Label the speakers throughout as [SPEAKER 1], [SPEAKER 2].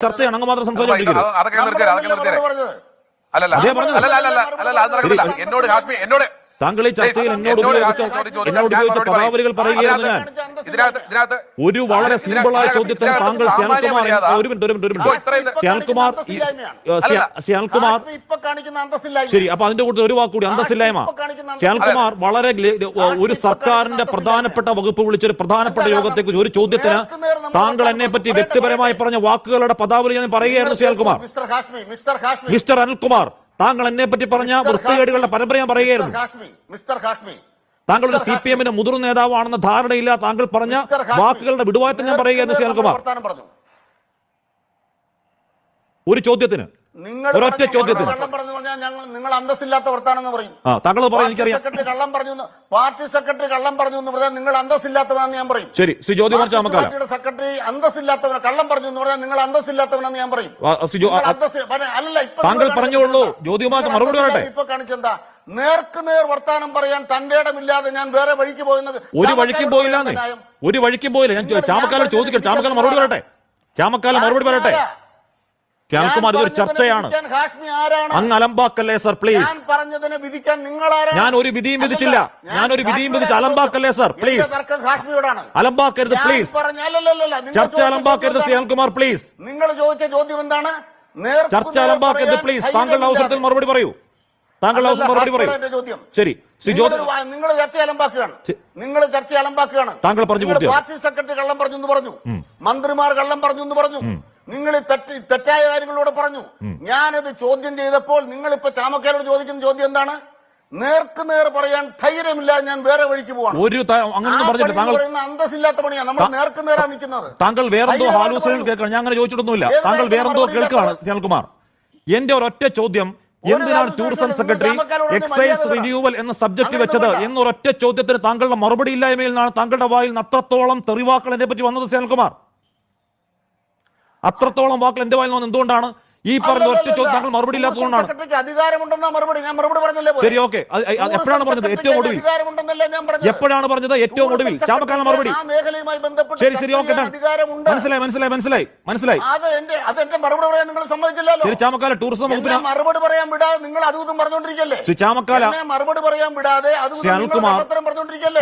[SPEAKER 1] ചർച്ചയാണ്. അങ്ങ് മാത്രം
[SPEAKER 2] സംസാരിക്കുന്നത് അതൊക്കെ നിർത്തിയാൽ അതൊക്കെ നിർത്തിയാൽ അല്ലല്ല. അല്ലല്ല അല്ലല്ല അല്ലല്ല അത് നടക്കില്ല എന്നോട് കാശ്മീർ എന്നോട്
[SPEAKER 1] താങ്കൾ ഈ ചർച്ചയിൽ എന്നോട്
[SPEAKER 2] എന്നോട്
[SPEAKER 1] ഉപയോഗിച്ച. പദാവലികൾ പറയുകയായിരുന്നു ഞാൻ ഒരു വളരെ സിമ്പിളായ ചോദ്യത്തിന് താങ്കൾ
[SPEAKER 2] സാമാന്യ
[SPEAKER 1] ശ്യാൽകുമാർ ഒരു മിനിറ്റ് ഒരു മിനിറ്റ് ഒരു മിനിറ്റ്.
[SPEAKER 3] അന്തസ്സില്ലായ്മ
[SPEAKER 1] ശരി അപ്പൊ അതിന്റെ കൂട്ടത്തിൽ ഒരു വാക്കുകൂടി അന്തസ്സില്ലായ്മ. ശ്യാൽകുമാർ വളരെ ഒരു സർക്കാരിന്റെ പ്രധാനപ്പെട്ട വകുപ്പ് വിളിച്ചൊരു പ്രധാനപ്പെട്ട യോഗത്തെ കുറിച്ച് ഒരു ചോദ്യത്തിന് താങ്കൾ എന്നെ പറ്റി വ്യക്തിപരമായി പറഞ്ഞ വാക്കുകളുടെ പദാവലി ഞാൻ പറയുകയായിരുന്നു
[SPEAKER 3] ഹാഷ്മി. മിസ്റ്റർ
[SPEAKER 1] അനിൽകുമാർ. താങ്കൾ എന്നെ പറ്റി പറഞ്ഞ വൃത്തികേടുകളുടെ പരമ്പര ഞാൻ പറയുകയായിരുന്നു. ഒരു സി പി എമ്മിന്റെ മുതിർന്ന നേതാവാണെന്ന ധാരണയില്ല താങ്കൾ പറഞ്ഞ വാക്കുകളുടെ വിടുവായത്തം ഞാൻ പറയുകയായിരുന്നു
[SPEAKER 3] ശ്രീ അനിൽകുമാർ
[SPEAKER 1] ഒരു ചോദ്യത്തിന്
[SPEAKER 3] നിങ്ങൾ
[SPEAKER 1] ഒരൊറ്റ ചോദ്യത്തിന്.
[SPEAKER 3] കള്ളം പറഞ്ഞു പറഞ്ഞാൽ ഞങ്ങൾ നിങ്ങൾ അന്തസ്സില്ലാത്ത വർത്താനെന്ന് പറയും.
[SPEAKER 1] ആ താങ്കൾ പറയും എനിക്കറിയാം.
[SPEAKER 3] സെക്രട്ടറി കള്ളം പറഞ്ഞു എന്ന് പാർട്ടി സെക്രട്ടറി കള്ളം പറഞ്ഞു എന്ന് പറഞ്ഞാൽ നിങ്ങൾ അന്തസ്സില്ലാത്തവനാന്ന് ഞാൻ പറയും.
[SPEAKER 1] ശരി ശ്രീ
[SPEAKER 3] ജ്യോതി
[SPEAKER 1] ചാമക്കാല
[SPEAKER 3] പാർട്ടിയുടെ സെക്രട്ടറി അന്തസ്സില്ലാത്തവൻ കള്ളം പറഞ്ഞു എന്ന് പറഞ്ഞാൽ നിങ്ങൾ അന്തസ്സില്ലാത്തവനാന്ന് ഞാൻ പറയും.
[SPEAKER 1] ആ, ശ്രീ ജോ-
[SPEAKER 3] നിങ്ങൾ
[SPEAKER 1] ആ,
[SPEAKER 3] അന്തസ്സ്- പറഞ്ഞ- അല്ലല്ല, ഇപ്പൊ
[SPEAKER 1] താങ്കൾ
[SPEAKER 3] നിങ്ങൾ
[SPEAKER 1] പറഞ്ഞോളൂ.
[SPEAKER 3] ജ്യോതി
[SPEAKER 1] ജ്യോതികുമാർക്ക്
[SPEAKER 3] നിങ്ങൾ
[SPEAKER 1] മറുപടി പറയട്ടെ.
[SPEAKER 3] ഇപ്പൊ കാണിച്ചെന്താ നേർക്ക് നേർ വർത്താനം പറയാൻ തന്റെ ഇടമില്ലാതെ ഞാൻ വേറെ വഴിക്ക് പോയെന്നത്
[SPEAKER 1] ഒരു വഴിക്കും പോയില്ലാന്നേ. ഒരു വഴിക്കും പോയില്ല. ഞാൻ ചാമക്കാലം ചോദിക്കട്ടെ. ചാമക്കാലം മറുപടി പറയട്ടെ. ചാമക്കാല മറുപടി പറയട്ടെ. ശ്യാൽകുമാർ ഇതൊരു ചർച്ചയാണ്. അങ്ങ് അലമ്പാക്കല്ലേ സർ പ്ലീസ്.
[SPEAKER 3] ഞാൻ
[SPEAKER 1] ഒരു വിധിയും വിധിച്ചില്ല. ഞാൻ ഒരു വിധിയും വിധിച്ച അലമ്പാക്കല്ലേ സർ പ്ലീസ്. അലമ്പാക്കരുത് പ്ലീസ്. ചർച്ച അലമ്പാക്കരുത്
[SPEAKER 3] ചോദ്യം
[SPEAKER 1] ശ്യാൽകുമാർ പ്ലീസ്.
[SPEAKER 3] നിങ്ങൾ ചോദിച്ച ചോദ്യം എന്താണ്?
[SPEAKER 1] ചർച്ച അലമ്പാക്കരുത് പ്ലീസ്. താങ്കളുടെ അവസരത്തിൽ മറുപടി പറയൂ. താങ്കളുടെ അവസരം മറുപടി പറയൂ. ശരി.
[SPEAKER 3] നിങ്ങൾ ചർച്ച അലമ്പാക്കുകയാണ്. നിങ്ങൾ ചർച്ച അലമ്പാക്കുകയാണ്.
[SPEAKER 1] താങ്കൾ പറഞ്ഞു.
[SPEAKER 3] പാർട്ടി സെക്രട്ടറി കള്ളം പറഞ്ഞു എന്ന് പറഞ്ഞു. മന്ത്രിമാർ കള്ളം പറഞ്ഞു എന്ന് പറഞ്ഞു. നിങ്ങൾ തെറ്റ് തെറ്റായ കാര്യങ്ങളിലൂടെ പറഞ്ഞു. ഞാനത് ചോദ്യം ചെയ്തപ്പോൾ നിങ്ങൾ ഇപ്പൊ ചാമക്കാരോട് ചോദിക്കുന്ന ചോദ്യം എന്താണ്? നേർക്ക് നേർ പറയാൻ ധൈര്യമില്ല ഞാൻ വേറെ വഴിക്ക് പോവാണ്.
[SPEAKER 1] ഒരു
[SPEAKER 3] അങ്ങനെയൊന്നും
[SPEAKER 1] പറഞ്ഞില്ല താങ്കൾ
[SPEAKER 3] അന്തസ്സില്ലാത്ത പണിയാണ്. നമ്മൾ നേർക്ക് നേരാ നിൽക്കുന്നത്.
[SPEAKER 1] താങ്കൾ വേറെന്തോ
[SPEAKER 3] ആലോചനകൾ
[SPEAKER 1] കേൾക്കണം. ഞാൻ അങ്ങനെ ചോദിച്ചിട്ടൊന്നുമില്ല. താങ്കൾ വേറെന്തോ കേൾക്കുകയാണ്? ശ്യാൽകുമാർ എന്റെ ഒരൊറ്റ ചോദ്യം എന്തിനാണ് ടൂറിസം സെക്രട്ടറി എക്സൈസ് റിന്യൂവൽ എന്ന സബ്ജക്ട് വെച്ചത് എന്നൊരൊറ്റ ചോദ്യത്തിന് താങ്കളുടെ മറുപടി ഇല്ലായ്മയിൽ നിന്നാണ് താങ്കളുടെ വായിൽ നിന്ന് അത്രത്തോളം തെറിവാക്കൾ എന്നെ പറ്റി വന്നത് ശ്യാൽകുമാർ അത്രത്തോളം വാക്കുകൾ എന്റെ വായിൽ നിന്ന് എന്തുകൊണ്ടാണ്? ഈ പറഞ്ഞ ഒറ്റ ചോദ്യം താങ്കൾ മറുപടി ഇല്ലാത്തതുകൊണ്ടാണ് ശരി ഓക്കെ. എപ്പോഴാണ് പറഞ്ഞത്? ഏറ്റവും ഒടുവിൽ. എപ്പോഴാണ് പറഞ്ഞത്? ഏറ്റവും ഒടുവിൽ. ചാമക്കാല മറുപടി. ശരി ശരി ഓക്കെ മനസ്സിലായി മനസ്സിലായി മനസ്സിലായി മനസ്സിലായി. ശരി ചാമക്കാല ടൂറിസം വകുപ്പിന്
[SPEAKER 3] മറുപടി പറയാൻ വിടാതെ നിങ്ങൾ അതും
[SPEAKER 1] പറഞ്ഞുകൊണ്ടിരിക്കല്ലേ ചാമക്കാല
[SPEAKER 3] മറുപടി പറയാൻ വിടാതെ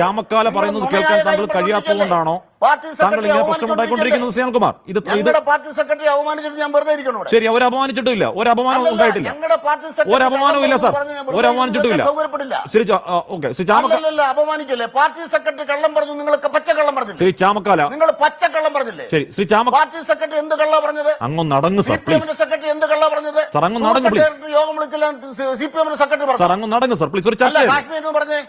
[SPEAKER 1] ചാമക്കാല പറയുന്നത് കേൾക്കാൻ താങ്കൾ കഴിയാത്തതുകൊണ്ടാണോ താങ്കൾ
[SPEAKER 3] സെക്രട്ടറി
[SPEAKER 1] ഇങ്ങനെ പ്രശ്നം ഉണ്ടായിക്കൊണ്ടിരിക്കുന്നത് ശ്യാൽകുമാർ ഇത്
[SPEAKER 3] പാർട്ടി സെക്രട്ടറി അവമാനിച്ചിട്ട് ഞാൻ വെറുതെ ഇരിക്കണം
[SPEAKER 1] ശരി ഒരു അപമാനിച്ചിട്ടില്ല ഒരു ഉണ്ടായിട്ടില്ല. ഒരു അപമാനവും ഇല്ല സാർ.
[SPEAKER 3] പറഞ്ഞ് ഞാൻ വെറുതെ
[SPEAKER 1] ഒരു അപമാനിച്ചിട്ടില്ല ശരി ഓക്കെ. ശ്രീ
[SPEAKER 3] അപമാനിക്കല്ലേ? പാർട്ടി സെക്രട്ടറി കള്ളം പറഞ്ഞു നിങ്ങളൊക്കെ പച്ച കള്ളം പറഞ്ഞു
[SPEAKER 1] ശ്രീ ചാമക്കാല
[SPEAKER 3] നിങ്ങൾ പച്ചക്കള്ളം പറഞ്ഞില്ലേ?
[SPEAKER 1] ശരി ശ്രീ
[SPEAKER 3] പാർട്ടി സെക്രട്ടറി എന്ത് കള്ള പറഞ്ഞത്?
[SPEAKER 1] അടങ്ങ്
[SPEAKER 3] സി
[SPEAKER 1] സാർ പ്ലീസ്.
[SPEAKER 3] സെക്രട്ടറി എന്ത് കള്ള പറഞ്ഞത്?
[SPEAKER 1] സാർ, അങ്ങ് നടങ്ങ് സർ
[SPEAKER 3] പ്ലീസ്. യോഗം വിളിച്ചില്ല സി പി എമ്മിന്റെ സെക്രട്ടറി
[SPEAKER 1] സാർ
[SPEAKER 3] പറഞ്ഞു
[SPEAKER 1] അങ്ങ് നടങ്ങ് സാർ പ്ലീസ്. ഒരു ചർച്ച
[SPEAKER 3] കാശ്മീർ എന്ന് പറഞ്ഞേ.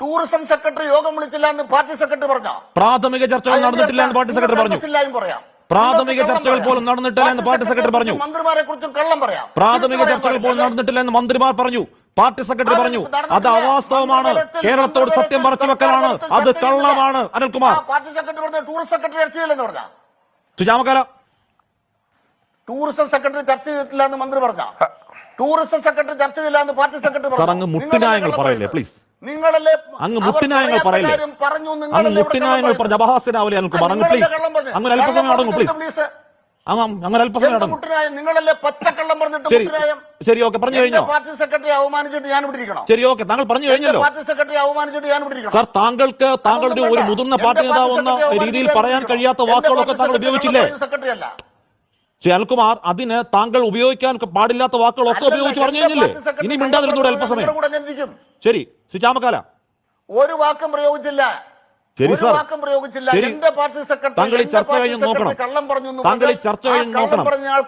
[SPEAKER 3] ടൂറിസം സെക്രട്ടറി യോഗം വിളിച്ചില്ല എന്ന് പാർട്ടി സെക്രട്ടറി പറഞ്ഞോ?
[SPEAKER 1] പ്രാഥമിക ചർച്ചകൾ നടന്നിട്ടില്ല എന്ന് പാർട്ടി സെക്രട്ടറി പറഞ്ഞു.
[SPEAKER 3] പറയാം.
[SPEAKER 1] പ്രാഥമിക ചർച്ചകൾ പോലും നടന്നിട്ടില്ല എന്ന് പാർട്ടി സെക്രട്ടറി പറഞ്ഞു.
[SPEAKER 3] മന്ത്രിമാരെ കുറിച്ചും കള്ളം പറയാം.
[SPEAKER 1] പ്രാഥമിക ചർച്ചകൾ പോലും. നടന്നിട്ടില്ല എന്ന് മന്ത്രിമാർ പറഞ്ഞു. പാർട്ടി സെക്രട്ടറി പറഞ്ഞു. അത് അവാസ്തവമാണ്. കേരളത്തോട് സത്യം മറച്ചു വെക്കലാണ്. അത് കള്ളമാണ്. അനിൽകുമാർ.
[SPEAKER 3] പാർട്ടി സെക്രട്ടറി പറഞ്ഞു ടൂറിസം സെക്രട്ടറി ചർച്ച ചെയ്യില്ലെന്ന് പറഞ്ഞ?
[SPEAKER 1] ശ്രീ
[SPEAKER 3] ടൂറിസം സെക്രട്ടറി ചർച്ച ചെയ്തിട്ടില്ല എന്ന് മന്ത്രി പറഞ്ഞു? ടൂറിസം സെക്രട്ടറി ചർച്ച ചെയ്തില്ല എന്ന് പാർട്ടി സെക്രട്ടറി
[SPEAKER 1] പറഞ്ഞു? മുട്ടുന്യായങ്ങൾ പറയല്ലേ, please.
[SPEAKER 3] നിങ്ങളല്ലേ
[SPEAKER 1] അങ്ങ്
[SPEAKER 3] മുട്ടിനായങ്ങൾ
[SPEAKER 1] പറയില്ലേ? അങ്ങ് മുട്ടിനായങ്ങൾ പറഞ്ഞ.
[SPEAKER 3] പറഞ്ഞത്?
[SPEAKER 1] അപഹാസ്യനാവില്ല അനിൽകുമാർ അങ്ങ് പ്ലീസ്? അങ്ങനെ അല്പസമയം അടങ്ങും പ്ലീസ്. അങ്ങനെ അല്പസമയം അടങ്ങും?
[SPEAKER 3] നിങ്ങളല്ലേ പച്ചക്കള്ളം പറഞ്ഞിട്ട്
[SPEAKER 1] ശരി ശരി ഓക്കെ പറഞ്ഞു കഴിഞ്ഞോ?
[SPEAKER 3] പാർട്ടി സെക്രട്ടറി അവമാനിച്ചിട്ട് ഞാൻ ഇവിടെ ഇരിക്കണം.
[SPEAKER 1] ശരി ഓക്കെ താങ്കൾ പറഞ്ഞു കഴിഞ്ഞല്ലോ.
[SPEAKER 3] പാർട്ടി സെക്രട്ടറി അവമാനിച്ചിട്ട് ഞാൻ ഇവിടെ ഇരിക്കണം.
[SPEAKER 1] സാർ താങ്കൾക്ക് താങ്കളുടെ ഒരു മുതിർന്ന പാർട്ടി നേതാവ് എന്ന രീതിയിൽ പറയാൻ കഴിയാത്ത വാക്കുകളൊക്കെ താങ്കൾ ഉപയോഗിച്ചില്ലേ
[SPEAKER 3] സെക്രട്ടറി അല്ല.
[SPEAKER 1] ശ്രീ അൽകുമാർ അതിന് താങ്കൾ ഉപയോഗിക്കാൻ പാടില്ലാത്ത വാക്കുകളൊക്കെ ഉപയോഗിച്ച് പറഞ്ഞു കഴിഞ്ഞില്ലേ? ഇനി മിണ്ടാതിരുന്നൂടെ അല്പസമയം. ശരി. ശ്രീ ചാമക്കാല
[SPEAKER 3] ഒരു വാക്കും പ്രയോഗിച്ചില്ല.
[SPEAKER 1] ശരി സാർ.
[SPEAKER 3] വാക്കും പ്രയോഗിച്ചില്ല. എന്റെ പാർട്ടി സെക്രട്ടറി
[SPEAKER 1] താങ്കൾ ഈ ചർച്ച കഴിഞ്ഞ് നോക്കണം. താങ്കൾ ഈ ചർച്ച കഴിഞ്ഞ് നോക്കണം.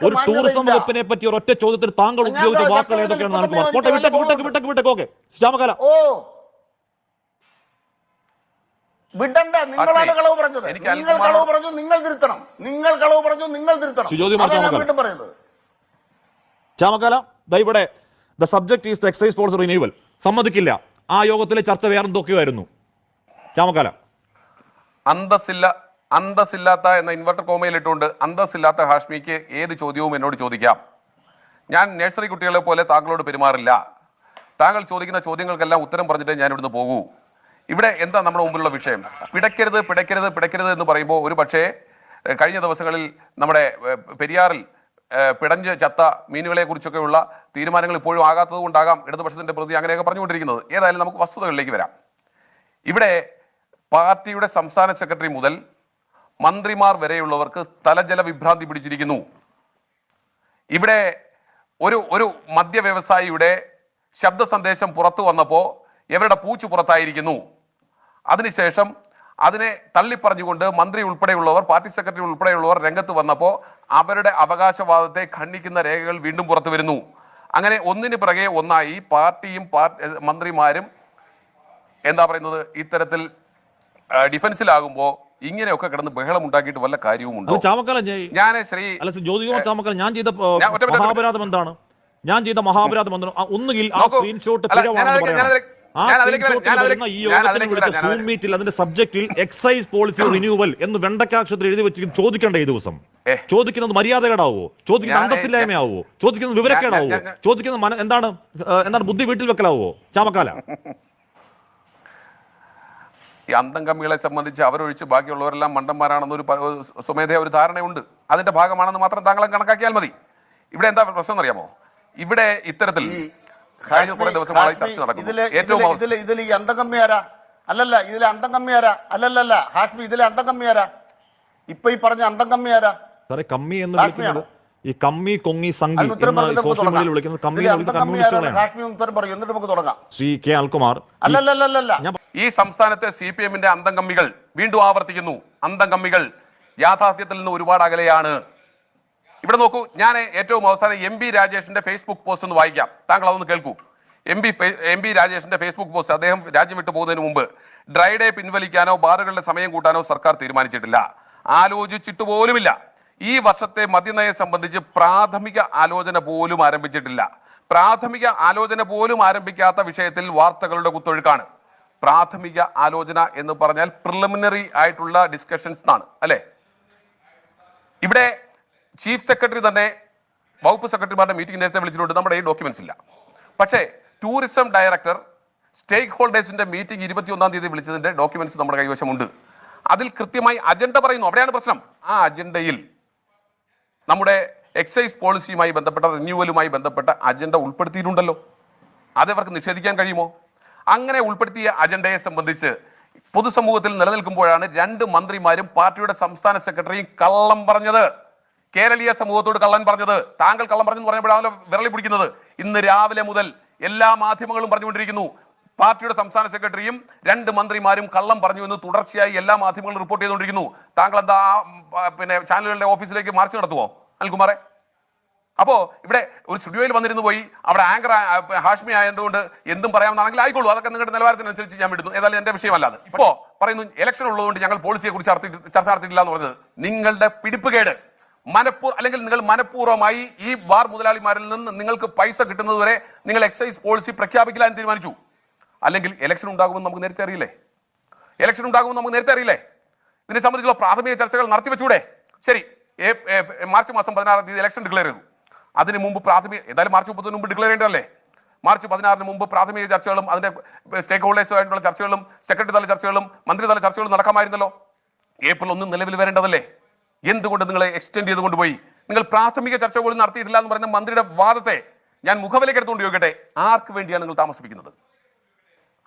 [SPEAKER 1] ഒരു ടൂറിസം വകുപ്പിനെ പറ്റി ഒരൊറ്റ ചോദ്യത്തിൽ താങ്കൾ ഉപയോഗിച്ച വാക്കുകൾ
[SPEAKER 3] ഏതൊക്കെയാണ്
[SPEAKER 1] വിട്ടേക്ക് വിട്ടേക്ക് വിട്ടേക്ക് വിട്ടേക്ക്. ഓക്കെ.
[SPEAKER 3] ഓ. വിടണ്ട. നിങ്ങളാണ്
[SPEAKER 2] അശ്വിനി,
[SPEAKER 3] കളവ് പറഞ്ഞത്.
[SPEAKER 2] എനിക്ക്
[SPEAKER 3] നിങ്ങൾ കളവ് പറഞ്ഞു നിങ്ങൾ തിരുത്തണം. നിങ്ങൾ കളവ് പറഞ്ഞു നിങ്ങൾ തിരുത്തണം. വീണ്ടും പറയുന്നത്.
[SPEAKER 1] ചാമക്കാല ദാ ഇവിടെ the subject is the excise force renewal സമ്മതിക്കില്ല. ആ യോഗത്തിലെ ചർച്ച വേറെ എന്തൊക്കെയായിരുന്നു? ചാമക്കാല
[SPEAKER 2] അന്തസ്സില്ല അന്തസ്സില്ലാത്ത എന്ന ഇൻവെർട്ടർ കോമയിൽ ഇട്ടുകൊണ്ട് അന്തസ്സില്ലാത്ത ഹാഷ്മിക്ക് ഏത് ചോദ്യവും എന്നോട് ചോദിക്കാം. ഞാൻ നഴ്സറി കുട്ടികളെ പോലെ താങ്കളോട് പെരുമാറില്ല. താങ്കൾ ചോദിക്കുന്ന ചോദ്യങ്ങൾക്കെല്ലാം ഉത്തരം പറഞ്ഞിട്ട് ഞാൻ ഇവിടുന്ന് പോകൂ. ഇവിടെ എന്താ നമ്മുടെ മുമ്പിലുള്ള വിഷയം? പിടയ്ക്കരുത് പിടയ്ക്കരുത് പിടയ്ക്കരുത് എന്ന് പറയുമ്പോൾ ഒരു പക്ഷേ കഴിഞ്ഞ ദിവസങ്ങളിൽ നമ്മുടെ പെരിയാറിൽ പിടഞ്ഞ് ചത്ത മീനുകളെ കുറിച്ചൊക്കെയുള്ള തീരുമാനങ്ങൾ ഇപ്പോഴും ആകാത്തത് കൊണ്ടാകാം ഇടതുപക്ഷത്തിന്റെ പ്രതി അങ്ങനെയൊക്കെ പറഞ്ഞുകൊണ്ടിരിക്കുന്നത്. ഏതായാലും നമുക്ക് വസ്തുതകളിലേക്ക് വരാം. ഇവിടെ പാർട്ടിയുടെ സംസ്ഥാന സെക്രട്ടറി മുതൽ മന്ത്രിമാർ വരെയുള്ളവർക്ക് സ്ഥലജല വിഭ്രാന്തി പിടിച്ചിരിക്കുന്നു. ഇവിടെ ഒരു ഒരു മദ്യ വ്യവസായിയുടെ ശബ്ദ സന്ദേശം പുറത്തു വന്നപ്പോൾ ഇവരുടെ പൂച്ചു പുറത്തായിരിക്കുന്നു. അതിനുശേഷം അതിനെ തള്ളിപ്പറഞ്ഞുകൊണ്ട് മന്ത്രി ഉൾപ്പെടെയുള്ളവർ പാർട്ടി സെക്രട്ടറി ഉൾപ്പെടെയുള്ളവർ രംഗത്ത് വന്നപ്പോൾ അവരുടെ അവകാശവാദത്തെ ഖണ്ഡിക്കുന്ന രേഖകൾ വീണ്ടും പുറത്തു വരുന്നു. അങ്ങനെ ഒന്നിന് പിറകെ ഒന്നായി പാർട്ടിയും മന്ത്രിമാരും എന്താ പറയുന്നത് ഇത്തരത്തിൽ ഡിഫൻസിലാകുമ്പോൾ ഇങ്ങനെയൊക്കെ കിടന്ന് ബഹളം ഉണ്ടാക്കിയിട്ട് വല്ല കാര്യവുമുണ്ടോ
[SPEAKER 1] ഞാൻ-
[SPEAKER 2] ശ്രീ
[SPEAKER 1] ചാമക്കാല ഞാൻ ചെയ്ത മഹാപരാധം എന്താണ്? ഞാൻ ചെയ്ത മഹാപരാധം എന്താണ്? ഒന്നുകിൽ ആ സ്ക്രീൻഷോട്ട് അതിന്റെ സബ്ജക്റ്റിൽ എക്സൈസ് പോളിസി റിന്യൂവൽ എന്ന് വെണ്ടക്കാക്ഷരത്തിൽ എഴുതി വെച്ചിരിക്കും ചോദിക്കണ്ടേ ഈ ദിവസം. ചോദിക്കുന്നത് മര്യാദകേടാവോ? ചോദിക്കുന്നത് അന്തസ്സില്ലായ്മയാവോ? ചോദിക്കുന്നത് വിവരക്കേടാവോ? ചോദിക്കുന്നത് എന്താണ് എന്താണ് ബുദ്ധി വീട്ടിൽ വെക്കലാവോ? ചാമക്കാല.
[SPEAKER 2] ഈ അന്തം കമ്മികളെ സംബന്ധിച്ച് അവരൊഴിച്ച് ബാക്കിയുള്ളവരെല്ലാം മണ്ടന്മാരാണെന്നൊരു സ്വമേധയ ഒരു ധാരണയുണ്ട്. അതിന്റെ ഭാഗമാണെന്ന് മാത്രം താങ്കളെ കണക്കാക്കിയാൽ മതി. ഇവിടെ എന്താ പ്രശ്നം അറിയാമോ ഇവിടെ ഇത്തരത്തിൽ കഴിഞ്ഞ കുറെ ദിവസങ്ങളായി ചർച്ച നടക്കുന്നു.
[SPEAKER 3] ഇതിൽ
[SPEAKER 2] ഏറ്റവും
[SPEAKER 3] ഇതിൽ ഇതിൽ ഈ അന്തം കമ്മി ആരാ അല്ലല്ല ഇതിലെ അന്തം കമ്മി ആരാ അല്ലല്ലല്ല ഹാഷ്മി ഇതിലെ അന്തം കമ്മി ആരാ ഇപ്പൊ ഈ പറഞ്ഞ അന്തം കമ്മി ആരാ
[SPEAKER 1] സാറേ കമ്മി എന്ന് വിളിക്കുന്നത് ഈ കമ്മി കൊങ്ങി സംഘി എന്ന സോഷ്യൽ മീഡിയയിൽ വിളിക്കുന്നത് കമ്മി കമ്മ്യൂണിസ്റ്റുകളെയാണ്
[SPEAKER 3] ഉത്തരം പറയും. എന്നിട്ട് നമുക്ക് തുടങ്ങാം.
[SPEAKER 1] ശ്രീ കെ അൽകുമാർ ഈ
[SPEAKER 2] സംസ്ഥാനത്തെ സി പി എമ്മിന്റെ അന്തംകമ്മികൾ വീണ്ടും ആവർത്തിക്കുന്നു. അന്തംകമ്മികൾ യാഥാർത്ഥ്യത്തിൽ നിന്ന് ഒരുപാട് അകലെയാണ്. ഇവിടെ നോക്കൂ ഞാൻ ഏറ്റവും അവസാനം എം ബി രാജേഷിന്റെ ഫേസ്ബുക്ക് പോസ്റ്റ് ഒന്ന് വായിക്കാം. താങ്കൾ അതൊന്ന് കേൾക്കൂ. എം ബി എം ബി രാജേഷിന്റെ ഫേസ്ബുക്ക് പോസ്റ്റ് അദ്ദേഹം രാജ്യം വിട്ടു പോകുന്നതിന് മുമ്പ് ഡ്രൈ ഡേ പിൻവലിക്കാനോ ബാറുകളുടെ സമയം കൂട്ടാനോ സർക്കാർ തീരുമാനിച്ചിട്ടില്ല. ആലോചിച്ചിട്ട് പോലുമില്ല. ഈ വർഷത്തെ മദ്യനയം സംബന്ധിച്ച് പ്രാഥമിക ആലോചന പോലും ആരംഭിച്ചിട്ടില്ല. പ്രാഥമിക ആലോചന പോലും ആരംഭിക്കാത്ത വിഷയത്തിൽ വാർത്തകളുടെ കുത്തൊഴുക്കാണ്. പ്രാഥമിക ആലോചന എന്ന് പറഞ്ഞാൽ പ്രിലിമിനറി ആയിട്ടുള്ള ഡിസ്കഷൻസ് ആണ് അല്ലേ? ഇവിടെ ചീഫ് സെക്രട്ടറി തന്നെ വകുപ്പ് സെക്രട്ടറിമാരുടെ മീറ്റിംഗ് നേരത്തെ വിളിച്ചിട്ടുണ്ട്. നമ്മുടെ ഈ ഡോക്യുമെന്റ്സ് ഇല്ല. പക്ഷേ ടൂറിസം ഡയറക്ടർ സ്റ്റേക്ക് ഹോൾഡേഴ്സിന്റെ മീറ്റിംഗ് ഇരുപത്തിയൊന്നാം തീയതി വിളിച്ചതിന്റെ ഡോക്യുമെന്റ്സ് നമ്മുടെ കൈവശമുണ്ട്. അതിൽ കൃത്യമായി അജണ്ട പറയുന്നു. അവിടെയാണ് പ്രശ്നം. ആ അജണ്ടയിൽ നമ്മുടെ എക്സൈസ് പോളിസിയുമായി ബന്ധപ്പെട്ട റിന്യൂവലുമായി ബന്ധപ്പെട്ട അജണ്ട ഉൾപ്പെടുത്തിയിട്ടുണ്ടല്ലോ. അത് ഇവർക്ക് നിഷേധിക്കാൻ കഴിയുമോ? അങ്ങനെ ഉൾപ്പെടുത്തിയ അജണ്ടയെ സംബന്ധിച്ച് പൊതുസമൂഹത്തിൽ നിലനിൽക്കുമ്പോഴാണ് രണ്ട് മന്ത്രിമാരും പാർട്ടിയുടെ സംസ്ഥാന സെക്രട്ടറിയും കള്ളം പറഞ്ഞത്. കേരളീയ സമൂഹത്തോട് കള്ളൻ പറഞ്ഞത്. താങ്കൾ കള്ളം പറഞ്ഞെന്ന് പറഞ്ഞപ്പോഴാണല്ലോ വിരളി പിടിക്കുന്നത്. ഇന്ന് രാവിലെ മുതൽ എല്ലാ മാധ്യമങ്ങളും പറഞ്ഞുകൊണ്ടിരിക്കുന്നു. പാർട്ടിയുടെ സംസ്ഥാന സെക്രട്ടറിയും രണ്ട് മന്ത്രിമാരും കള്ളം പറഞ്ഞു എന്ന് തുടർച്ചയായി എല്ലാ മാധ്യമങ്ങളും റിപ്പോർട്ട് ചെയ്തുകൊണ്ടിരിക്കുന്നു. താങ്കൾ എന്താ പിന്നെ ചാനലുകളുടെ ഓഫീസിലേക്ക് മാർച്ച് നടത്തുമോ അൽകുമാറെ? അപ്പോ ഇവിടെ ഒരു സ്റ്റുഡിയോയിൽ വന്നിരുന്നു പോയി. അവിടെ ആങ്കർ ഹാഷ്മി ആയതുകൊണ്ട് എന്തും പറയാമെന്നാണെങ്കിൽ ആയിക്കോളൂ. അതൊക്കെ നിങ്ങളുടെ നിലവാരത്തിനനുസരിച്ച് ഞാൻ വിടുന്നു. ഏതായാലും എന്റെ വിഷയമല്ലാതെ. ഇപ്പോ പറയുന്നു ഇലക്ഷൻ ഉള്ളതുകൊണ്ട് ഞങ്ങൾ പോളിസിയെ കുറിച്ച് ചർച്ച നടത്തിയിട്ടില്ല എന്ന് പറഞ്ഞത് നിങ്ങളുടെ പിടിപ്പുകേട് മനപ്പൂർ അല്ലെങ്കിൽ നിങ്ങൾ മനഃപൂർവമായി ഈ ബാർ മുതലാളിമാരിൽ നിന്ന് നിങ്ങൾക്ക് പൈസ കിട്ടുന്നതുവരെ നിങ്ങൾ എക്സൈസ് പോളിസി പ്രഖ്യാപിക്കില്ല എന്ന് തീരുമാനിച്ചു. അല്ലെങ്കിൽ ഇലക്ഷൻ ഉണ്ടാകുമെന്ന് നമുക്ക് നേരത്തെ അറിയില്ലേ? ഇലക്ഷൻ ഉണ്ടാകുമെന്ന് നമുക്ക് നേരത്തെ അറിയില്ലേ? ഇതിനെ സംബന്ധിച്ചുള്ള പ്രാഥമിക ചർച്ചകൾ നടത്തിവെച്ചൂടെ? ശരി. ഏ- ഏ- മാർച്ച് മാസം പതിനാറാം തീയതി ഇലക്ഷൻ ഡിക്ലെയർ ചെയ്തു. അതിന് മുമ്പ് പ്രാഥമിക ഏതായാലും മാർച്ച് മുപ്പത്തിന് മുമ്പ് ഡിക്ലെയർ ചെയ്യേണ്ടതല്ലേ? മാർച്ച് പതിനാറിന് മുമ്പ് പ്രാഥമിക ചർച്ചകളും അതിന്റെ സ്റ്റേക്ക് ഹോൾഡേഴ്സുമായിട്ടുള്ള ചർച്ചകളും സെക്രട്ടറി തല ചർച്ചകളും മന്ത്രിതല ചർച്ചകളും നടക്കാമായിരുന്നല്ലോ. ഏപ്രിൽ ഒന്നും നിലവിൽ വരേണ്ടതല്ലേ? എന്തുകൊണ്ട് നിങ്ങളെ എക്സ്റ്റെൻഡ് ചെയ്ത് കൊണ്ടുപോയി നിങ്ങൾ പ്രാഥമിക ചർച്ച പോലും നടത്തിയിട്ടില്ല എന്ന് പറയുന്ന മന്ത്രിയുടെ വാദത്തെ ഞാൻ മുഖവിലേക്ക് എടുത്തുകൊണ്ട് ചോദിക്കട്ടെ? ആർക്ക് വേണ്ടിയാണ് നിങ്ങൾ താമസിപ്പിക്കുന്നത്?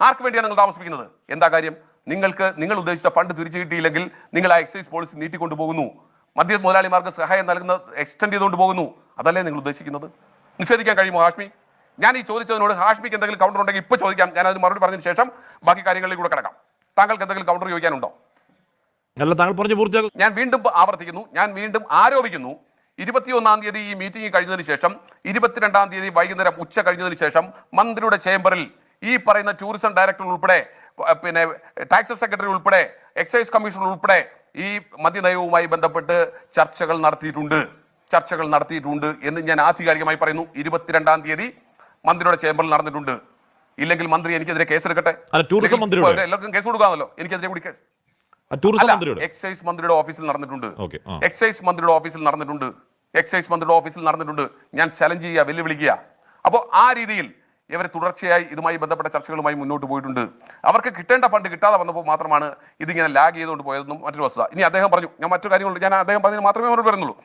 [SPEAKER 2] ആർക്ക് വേണ്ടിയാണ് നിങ്ങൾ താമസിപ്പിക്കുന്നത്? എന്താ കാര്യം? നിങ്ങൾക്ക് നിങ്ങൾ ഉദ്ദേശിച്ച ഫണ്ട് തിരിച്ചു കിട്ടിയില്ലെങ്കിൽ നിങ്ങൾ ആ എക്സൈസ് പോളിസി നീട്ടിക്കൊണ്ടു പോകുന്നു. മദ്യ മുതലാളിമാർക്ക് സഹായം നൽകുന്ന എക്സ്റ്റെൻഡ് ചെയ്തുകൊണ്ട് പോകുന്നു. അതല്ലേ നിങ്ങൾ ഉദ്ദേശിക്കുന്നത്? നിഷേധിക്കാൻ കഴിയുമോ ഹാഷ്മി? ഞാൻ ഈ ചോദിച്ചതിനോട് ഹാഷ്മിക്ക് എന്തെങ്കിലും കൗണ്ടർ ഉണ്ടെങ്കിൽ ഇപ്പോൾ ചോദിക്കാം. ഞാൻ അതിന് മറുപടി പറഞ്ഞതിന് ശേഷം ബാക്കി കാര്യങ്ങളിലേക്ക് കൂടെ കിടക്കാം. താങ്കൾക്ക് എന്തെങ്കിലും കൗണ്ടർ ചോദിക്കാനുണ്ടോ?
[SPEAKER 1] അല്ല താങ്കൾ പറഞ്ഞു പൂർത്തിയാക്കും.
[SPEAKER 2] ഞാൻ വീണ്ടും ആവർത്തിക്കുന്നു. ഞാൻ വീണ്ടും ആരോപിക്കുന്നു. ഇരുപത്തിയൊന്നാം തീയതി ഈ മീറ്റിംഗ് കഴിഞ്ഞതിന് ശേഷം ഇരുപത്തിരണ്ടാം തീയതി വൈകുന്നേരം ഉച്ച കഴിഞ്ഞതിന് ശേഷം മന്ത്രിയുടെ ചേംബറിൽ ഈ പറയുന്ന ടൂറിസം ഡയറക്ടർ ഉൾപ്പെടെ പിന്നെ ടാക്സ് സെക്രട്ടറി ഉൾപ്പെടെ എക്സൈസ് കമ്മീഷണർ ഉൾപ്പെടെ ഈ മദ്യനയവുമായി ബന്ധപ്പെട്ട് ചർച്ചകൾ നടത്തിയിട്ടുണ്ട്. ചർച്ചകൾ നടത്തിയിട്ടുണ്ട് എന്ന് ഞാൻ ആധികാരികമായി പറയുന്നു. ഇരുപത്തിരണ്ടാം തീയതി മന്ത്രിയുടെ ചേംബറിൽ നടന്നിട്ടുണ്ട്. ഇല്ലെങ്കിൽ മന്ത്രി എനിക്കെതിരെ കേസെടുക്കട്ടെ. എല്ലാവർക്കും കേസ് കൊടുക്കാമല്ലോ. എനിക്കെതിരെ കൂടി കേസ് എക്സൈസ് മന്ത്രിയുടെ. ഓഫീസിൽ നടന്നിട്ടുണ്ട്. എക്സൈസ് മന്ത്രിയുടെ ഓഫീസിൽ നടന്നിട്ടുണ്ട്. എക്സൈസ് മന്ത്രിയുടെ ഓഫീസിൽ നടന്നിട്ടുണ്ട്. ഞാൻ ചലഞ്ച് ചെയ്യുക വെല്ലുവിളിക്കുക. അപ്പോൾ ആ രീതിയിൽ ഇവർ തുടർച്ചയായി ഇതുമായി ബന്ധപ്പെട്ട ചർച്ചകളുമായി മുന്നോട്ട് പോയിട്ടുണ്ട്. അവർക്ക് കിട്ടേണ്ട ഫണ്ട് കിട്ടാതെ വന്നപ്പോൾ മാത്രമാണ് ഇതിങ്ങനെ ലാഗ് ചെയ്തുകൊണ്ട് പോയതെന്നും മറ്റൊരു വസ്തുത. ഇനി അദ്ദേഹം പറഞ്ഞു ഞാൻ മറ്റു കാര്യങ്ങളുണ്ട് ഞാൻ അദ്ദേഹം പറഞ്ഞതിന് മാത്രമേ മറുപടി പറയുന്നുള്ളൂ.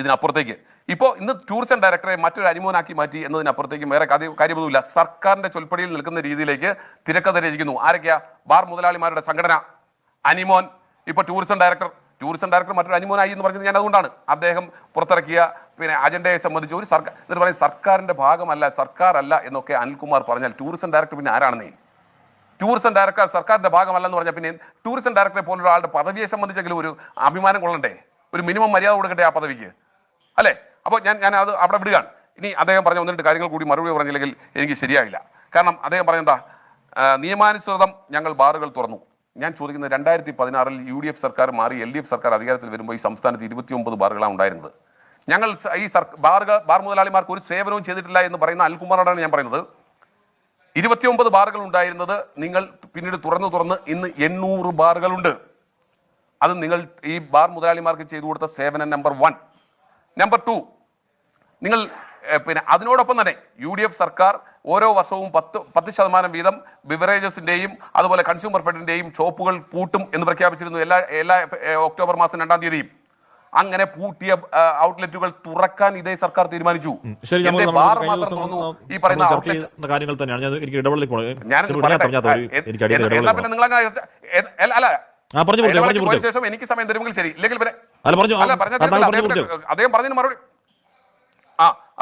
[SPEAKER 2] ഇതിനപ്പുറത്തേക്ക്. ഇപ്പോൾ ഇന്ന് ടൂറിസം ഡയറക്ടറെ മറ്റൊരു അനുമോനാക്കി മാറ്റി എന്നതിനപ്പുറത്തേക്ക് വേറെ കാര്യം കാര്യമൊന്നുമില്ല. സർക്കാരിന്റെ ചൊൽപ്പടിയിൽ നിൽക്കുന്ന രീതിയിലേക്ക് തിരക്കഥ രചിക്കുന്നു. ആരൊക്കെയാ? ബാർ മുതലാളിമാരുടെ സംഘടന. അനിമോൻ ഇപ്പോൾ ടൂറിസം ഡയറക്ടർ ടൂറിസം ഡയറക്ടർ മറ്റൊരു അനിമോനായി എന്ന് പറഞ്ഞത് ഞാൻ അതുകൊണ്ടാണ്. അദ്ദേഹം പുറത്തിറക്കിയ പിന്നെ അജണ്ടയെ സംബന്ധിച്ച് ഒരു സർക്കാർ എന്നിട്ട് പറയും സർക്കാരിന്റെ ഭാഗമല്ല സർക്കാർ അല്ല എന്നൊക്കെ അനിൽകുമാർ പറഞ്ഞാൽ ടൂറിസം ഡയറക്ടർ പിന്നെ ആരാണെന്നേ? ടൂറിസം ഡയറക്ടർ സർക്കാരിന്റെ ഭാഗമല്ലെന്ന് പറഞ്ഞാൽ പിന്നെ ടൂറിസം ഡയറക്ടറെ പോലുള്ള ആളുടെ പദവിയെ സംബന്ധിച്ചെങ്കിലും ഒരു അഭിമാനം കൊള്ളണ്ടേ? ഒരു മിനിമം മര്യാദ കൊടുക്കട്ടെ ആ പദവിക്ക്? അല്ലേ? അപ്പോൾ ഞാൻ ഞാൻ അത് അവിടെ വിടുകയാണ്. ഇനി അദ്ദേഹം പറഞ്ഞ ഒന്ന് രണ്ട് കാര്യങ്ങൾ കൂടി മറുപടി പറഞ്ഞില്ലെങ്കിൽ എനിക്ക് ശരിയായില്ല. കാരണം അദ്ദേഹം പറഞ്ഞെന്താ നിയമാനുസൃതം ഞങ്ങൾ ബാറുകൾ തുറന്നു. ഞാൻ ചോദിക്കുന്നത് രണ്ടായിരത്തി പതിനാറിൽ യു ഡി എഫ് സർക്കാർ മാറി എൽ ഡി എഫ് സർക്കാർ അധികാരത്തിൽ വരുമ്പോൾ ഈ സംസ്ഥാനത്ത് ഇരുപത്തിയൊമ്പത് ബാറുകളാണ് ഉണ്ടായിരുന്നത്. ഞങ്ങൾ ഈ ബാറുകൾ ബാർ മുതലാളിമാർക്ക് ഒരു സേവനവും ചെയ്തിട്ടില്ല എന്ന് പറയുന്ന അൽകുമാറോടാണ് ഞാൻ പറയുന്നത്. ഇരുപത്തിയൊമ്പത് ബാറുകൾ ഉണ്ടായിരുന്നത് നിങ്ങൾ പിന്നീട് തുറന്ന് തുറന്ന് ഇന്ന് എണ്ണൂറ് ബാറുകളുണ്ട്. അത് നിങ്ങൾ ഈ ബാർ മുതലാളിമാർക്ക് ചെയ്തു കൊടുത്ത സേവനം നമ്പർ വൺ. നമ്പർ ടു നിങ്ങൾ പിന്നെ അതിനോടൊപ്പം തന്നെ യു ഡി എഫ് സർക്കാർ ഓരോ വർഷവും പത്ത് പത്ത് ശതമാനം വീതം ബിവറേജസിന്റെയും അതുപോലെ കൺസ്യൂമർ ഫെഡിന്റെയും ഷോപ്പുകൾ പൂട്ടും എന്ന് പ്രഖ്യാപിച്ചിരുന്നു എല്ലാ എല്ലാ ഒക്ടോബർ മാസം രണ്ടാം തീയതിയും. അങ്ങനെ പൂട്ടിയ ഔട്ട്ലെറ്റുകൾ തുറക്കാൻ ഇതേ സർക്കാർ തീരുമാനിച്ചു. ഈ പറയുന്ന
[SPEAKER 1] കാര്യങ്ങൾ തന്നെയാണ്. ഞാൻ എനിക്ക് ഇടപെടലിൽ
[SPEAKER 2] പിന്നെ നിങ്ങൾ അല്ല. ശേഷം എനിക്ക് സമയം തരുമെങ്കിൽ ശരി. ഇല്ലെങ്കിൽ പിന്നെ അദ്ദേഹം പറഞ്ഞതിന് മറുപടി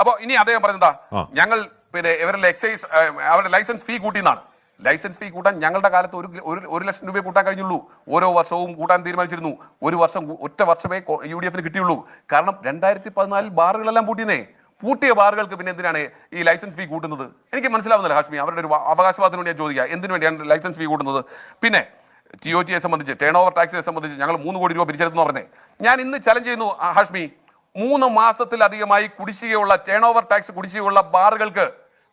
[SPEAKER 2] അപ്പൊ ഇനി അദ്ദേഹം പറഞ്ഞതാ ഞങ്ങൾ പിന്നെ ഇവരുടെ എക്സൈസ് അവരുടെ ലൈസൻസ് ഫീ കൂട്ടിന്നാണ്. ലൈസൻസ് ഫീ കൂട്ടാൻ ഞങ്ങളുടെ കാലത്ത് ഒരു ഒരു ലക്ഷം രൂപയെ കൂട്ടാൻ കഴിഞ്ഞുള്ളൂ. ഓരോ വർഷവും കൂട്ടാൻ തീരുമാനിച്ചിരുന്നു. ഒരു വർഷം ഒറ്റ വർഷമേ യു ഡി എഫിന് കിട്ടിയുള്ളൂ. കാരണം രണ്ടായിരത്തി പതിനാലിൽ ബാറുകളെല്ലാം പൂട്ടിയെന്നേ. പൂട്ടിയ ബാറുകൾക്ക് പിന്നെ എന്തിനാണ് ഈ ലൈസൻസ് ഫീ കൂട്ടുന്നത്? എനിക്ക് മനസ്സിലാവുന്നില്ല ഹാഷ്മി അവരുടെ ഒരു അവകാശവാദത്തിന് വേണ്ടി ഞാൻ ചോദിക്കുക എന്തിനു വേണ്ടിയാണ് ലൈസൻസ് ഫീ കൂട്ടുന്നത്? പിന്നെ ടി ഒ ടിയെ സംബന്ധിച്ച് ടേൺ ഓവർ ടാക്സിനെ സംബന്ധിച്ച് ഞങ്ങൾ മൂന്ന് കോടി രൂപ പിരിച്ചെടുത്തെന്ന് പറഞ്ഞേ. ഞാൻ ഇന്ന് ചലഞ്ച് ചെയ്യുന്നു ഹാഷ്മി മൂന്ന് മാസത്തിലധികമായി കുടിശ്ശികയുള്ള ടേൺ ഓവർ ടാക്സ് കുടിശ്ശികയുള്ള ബാറുകൾക്ക്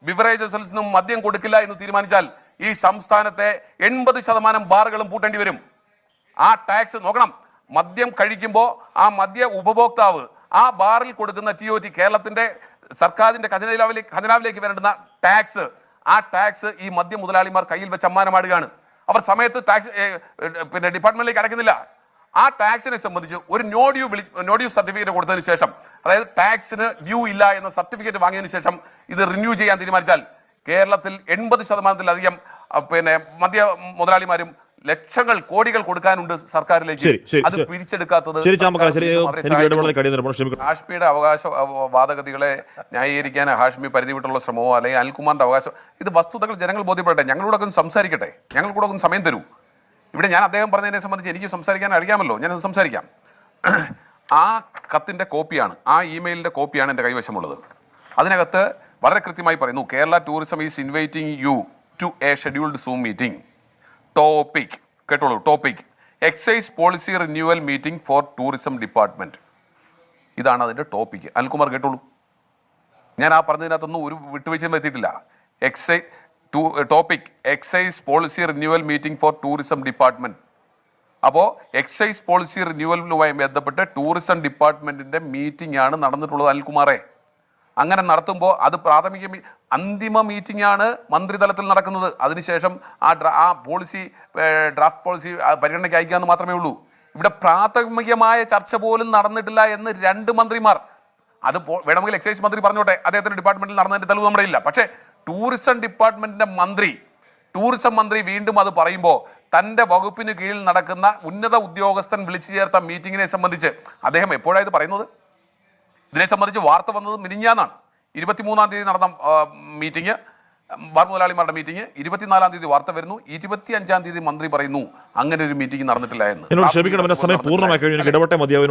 [SPEAKER 2] ബിവറേജസിൽ നിന്നും മദ്യം കൊടുക്കില്ല എന്ന് തീരുമാനിച്ചാൽ ഈ സംസ്ഥാനത്തെ എൺപത് ശതമാനം ബാറുകളും പൂട്ടേണ്ടി വരും. ആ ടാക്സ് നോക്കണം. മദ്യം കഴിക്കുമ്പോൾ ആ മദ്യ ഉപഭോക്താവ് ആ ബാറിൽ കൊടുക്കുന്ന ടി ഒ ടി കേരളത്തിന്റെ സർക്കാരിന്റെ ഖജനാവിലേക്ക് ഖജനാവിലേക്ക് വരേണ്ടുന്ന ടാക്സ് ആ ടാക്സ് ഈ മദ്യ മുതലാളിമാർ കയ്യിൽ വെച്ച് അമ്മാനമാടുകയാണ്. അവർ സമയത്ത് ടാക്സ് പിന്നെ ഡിപ്പാർട്ട്മെന്റിലേക്ക് അടയ്ക്കുന്നില്ല. ആ ടാക്സിനെ സംബന്ധിച്ച് ഒരു നോ ഡ്യൂ വിളി നോ ഡ്യൂ സർട്ടിഫിക്കറ്റ് കൊടുത്തതിന് ശേഷം അതായത് ടാക്സിന് ഡ്യൂ ഇല്ല എന്ന സർട്ടിഫിക്കറ്റ് വാങ്ങിയതിന് ശേഷം ഇത് റിന്യൂ ചെയ്യാൻ തീരുമാനിച്ചാൽ കേരളത്തിൽ എൺപത് ശതമാനത്തിലധികം പിന്നെ മദ്യ മുതലാളിമാരും ലക്ഷങ്ങൾ കോടികൾ കൊടുക്കാനുണ്ട് സർക്കാരിലേക്ക്. അത് പിരിച്ചെടുക്കാത്തത് ഹാഷ്മിയുടെ അവകാശ വാദഗതികളെ ന്യായീകരിക്കാൻ ഹാഷ്മി പരിധി വിട്ടുള്ള ശ്രമമോ അല്ലെങ്കിൽ അനിൽകുമാറിന്റെ അവകാശം ഇത് വസ്തുതകൾ ജനങ്ങൾ ബോധ്യപ്പെടട്ടെ. ഞങ്ങളോടൊക്കെ ഒന്ന് സംസാരിക്കട്ടെ. കൂടെ ഒന്ന് സമയം തരൂ. ഇവിടെ ഞാൻ അദ്ദേഹം പറഞ്ഞതിനെ സംബന്ധിച്ച് എനിക്ക് സംസാരിക്കാൻ അറിയാമല്ലോ. ഞാനത് സംസാരിക്കാം. ആ കത്തിന്റെ കോപ്പിയാണ് ആ ഇമെയിലിന്റെ കോപ്പിയാണ് എന്റെ കൈവശമുള്ളത്. അതിനകത്ത് വളരെ കൃത്യമായി പറയുന്നു Kerala tourism is inviting you to a scheduled Zoom meeting topic കേട്ടോളൂ topic excise policy renewal meeting for tourism department ഇതാണ് അതിന്റെ ടോപ്പിക് അനിൽകുമാർ കേട്ടോളൂ. ഞാൻ ആ പറഞ്ഞതിനകത്തൊന്നും ഒരു വിട്ടുവീഴ്ചയും എത്തിയിട്ടില്ല excise topic excise policy renewal meeting for tourism department അപ്പോൾ എക്സൈസ് പോളിസി റിന്യൂവലുമായി ബന്ധപ്പെട്ട് ടൂറിസം ഡിപ്പാർട്ട്മെന്റിന്റെ മീറ്റിംഗ് ആണ് നടന്നിട്ടുള്ളത് അനിൽകുമാറെ. അങ്ങനെ നടത്തുമ്പോൾ അത് പ്രാഥമിക അന്തിമ മീറ്റിംഗ് ആണ് മന്ത്രിതലത്തിൽ നടക്കുന്നത്. അതിനുശേഷം ആ ആ പോളിസി ഡ്രാഫ്റ്റ് പോളിസി പരിഗണനയ്ക്ക് അയക്കുക എന്ന് മാത്രമേ ഉള്ളൂ. ഇവിടെ പ്രാഥമികമായ ചർച്ച പോലും നടന്നിട്ടില്ല എന്ന് രണ്ട് മന്ത്രിമാർ. അത് വേണമെങ്കിൽ എക്സൈസ് മന്ത്രി പറഞ്ഞോട്ടെ. അദ്ദേഹത്തിന്റെ ഡിപ്പാർട്ട്മെന്റിൽ നടന്നതിന്റെ തെളിവ് നമ്മുടെ ഇല്ല. പക്ഷേ ടൂറിസം ഡിപ്പാർട്ട്മെന്റിന്റെ മന്ത്രി ടൂറിസം മന്ത്രി വീണ്ടും അത് പറയുമ്പോൾ തന്റെ വകുപ്പിന് കീഴിൽ നടക്കുന്ന ഉന്നത ഉദ്യോഗസ്ഥൻ വിളിച്ചു ചേർത്ത മീറ്റിങ്ങിനെ സംബന്ധിച്ച് അദ്ദേഹം എപ്പോഴാണ് ഇത് പറയുന്നത്? ഇതിനെ സംബന്ധിച്ച് വാർത്ത വന്നത് മിനിഞ്ഞാന്നാണ്. ഇരുപത്തിമൂന്നാം തീയതി നടന്ന മീറ്റിംഗ് ബാർ മുതലാളിമാരുടെ മീറ്റിംഗ്. ഇരുപത്തിനാലാം തീയതി വാർത്ത വരുന്നു. ഇരുപത്തി അഞ്ചാം തീയതി മന്ത്രി പറയുന്നു അങ്ങനെ ഒരു മീറ്റിംഗ് നടന്നിട്ടില്ല എന്ന്.
[SPEAKER 1] ക്ഷമിക്കണം സമയം പൂർണമായി കഴിഞ്ഞു. ഇടപെട്ടേ മതിയാവും